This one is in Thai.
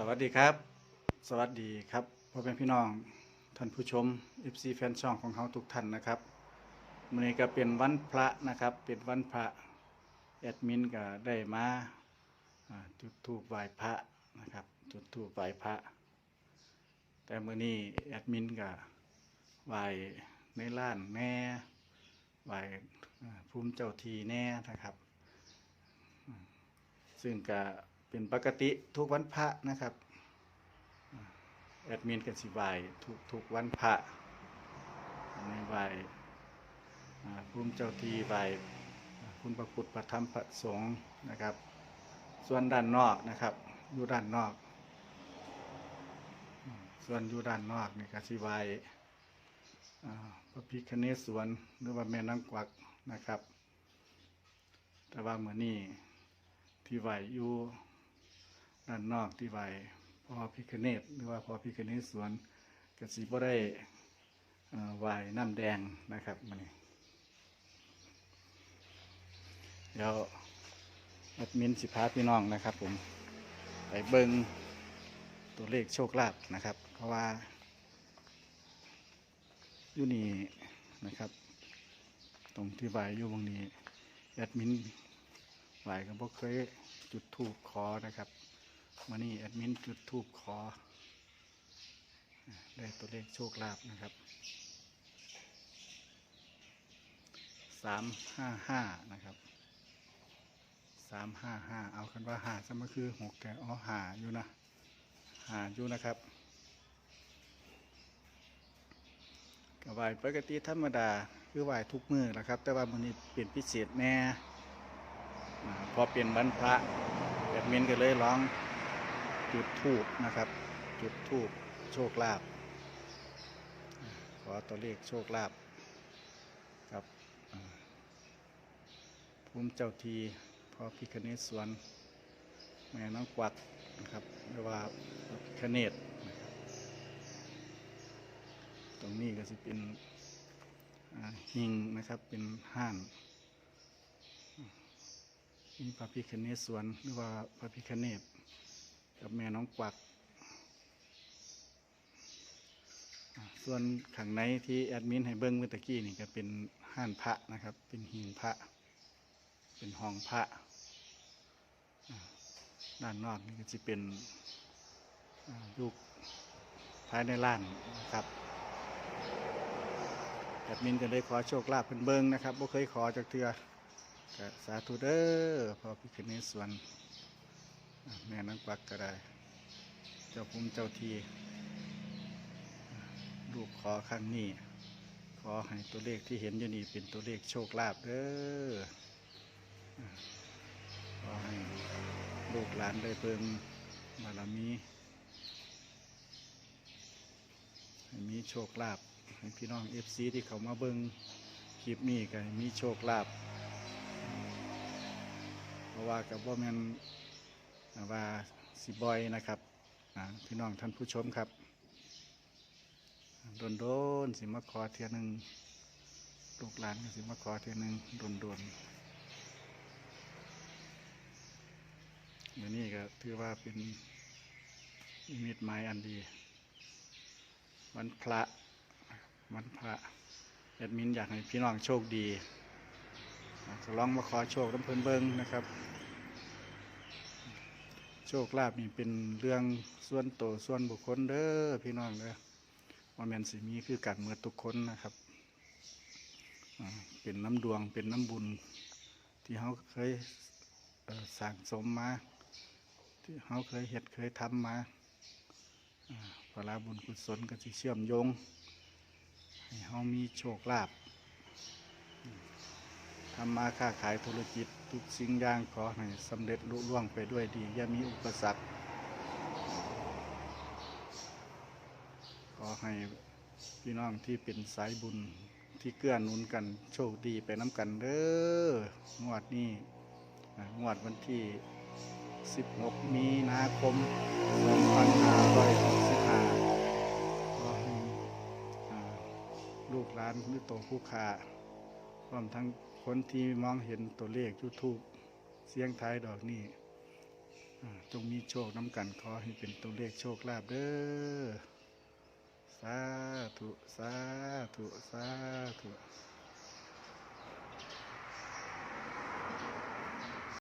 สวัสดีครับ สวัสดีครับพ่อแม่พี่น้องท่านผู้ชม FC แฟนช่องของเขาทุกท่านนะครับวันนี้ก็เป็นวันพระนะครับ เป็นวันพระแอดมินก็ได้มาจุดธูปไหว้พระนะครับ จุดธูปไหว้พระ แต่เมื่อนี้แอดมินก็ไหว้ในล้านแน่ไหว้ภูมิเจ้าทีแน่นะครับ ซึ่งก็ เป็นปกติทุกวันพระนะครับแอดมินกันสิไหวทุกทุกวันพระในวอ่าภูมิเจ้าที่ไหวอ่าคุณพระพุทธพระธรรมพระสงฆ์นะครับ ส่วนด้านนอกนะครับอยู่ด้านนอก ส่วนอยู่ด้านนอกนี่ก็สิไหวอ่าพระพิคเนศสวนหรือว่าแม่น้ำกวักนะครับ แต่ว่าเหมือนี้ที่ไหวอยู่ ด้านนอกที่ไหวพ่อพิคเนตหรือว่าพ่อพิคเนตสวนกสิบ่ได้เอ่อไหวน้ำแดงนะครับมันนี้เดี๋ยวแอดมินสิพาพี่น้องนะครับ ผมไปเบิงตัวเลขโชคลาภนะครับ เพราะว่าอยู่นี่นะครับ ตรงที่ไหวอยู่ตรงนี้แอดมินหลายก็บ่เคยจุดทูบขอนะครับ มานี่แอดมินจุดทูบขอ ได้ตัวเลขโชคลาภนะครับสามห้าห้านะครับสามห้าห้าเอาคันว่าหาซะมันคือหกแต่อ๋อหาอยู่นะหาอยู่นะครับก็ไหวปกติธรรมดาคือไหวทุกมือแหละครับ แต่ว่ามันนี้เปลี่ยนพิเศษแน่พอเป็นวันพระแอดมินก็เลยร้อง จุดทูบนะครับ จุดทูบโชคลาภอ่าขอตัวเลขโชคลาภครับภูมิเจ้าทีพอพิคเนศสวน แม่น้องกวักนะครับเรียกว่าพิคเนศตรงนี้ก็จะเป็นหิงนะครับเป็นห้านมีพระพิคเนศสวนหรือว่าพระพิคเนศ กับแม่น้องกวัก ส่วนข้างในที่แอดมินให้เบิ้งเมื่อตะกี้นี่ก็เป็นห้านพระนะครับ เป็นหิงพระ เป็นห้องพระ ด้านนอกนี่ก็จะเป็นอ่าลูกภายในล้านนะครับแอดมินก็เลยขอโชคลาภเพิ่นเบิ้งนะครับบ่เคยขอจากเทือก็สาธุเด้อพอพิคเนสวน แม่นังกวักก็ได้ เจ้าภูมิเจ้าที ลูกขอครั้งนี้ ขอให้ตัวเลขที่เห็นอยู่นี่เป็นตัวเลขโชคลาภเด้ออขอให้ลูกหลานได้เพิ่มบารมีให้มีโชคลาภให้พี่น้องเอฟซีที่เขามาเบิ้งคลิปนี้ก็ให้มีโชคลาภเพราะว่ากับว่าแมน ว่าสิบอยนะครับพี่น้องท่านผู้ชมครับโดนโดนสิมาขอเทียหนึ่งลูกหลานสิมาขอเทียหนึ่งโดนโดนเดี๋ยวนี้ก็ถือว่าเป็นมิตหมายอันดีวันพระวันพระแอดมินอยากให้พี่น้องโชคดีจะลองมาขอโชคน้ำเพลินเบิ้งนะครับ โชคลาภนี่เป็นเรื่องส่วนตัวส่วนบุคคลเด้อพี่น้องเด้อว่าแมนสิมีคือกันเมื่อทุกคนนะครับเป็นน้ำดวงเป็นน้ำบุญ ที่เขาเคยสั่งสมมา ที่เขาเคยเห็ดเคยทำมาอ่าพลาบุญกุศลก็จะเชื่อมโยง ให้เขามีโชคลาภ ทำมาค้าขายธุรกิจทุกสิ่งอย่างขอให้สำเร็จลุล่วงไปด้วยดี อย่ามีอุปสรรค ขอให้พี่น้องที่เป็นสายบุญที่เกื้อหนุนกันโชคดีไปน้ำกันเด้องวดนี้งวดวันที่ 16 มีนาคม 2565ขอให้อ่าลูกหลานหรือโตผู้ขาพร้อมทั้ง คนที่มองเห็นตัวเลขยูทูบเสียงไทายดอกนี่จงมีโชคน้ำกันขอให้เป็นตัวเลขโชคลาภเด้อ สาธุ สาธุ สาธุ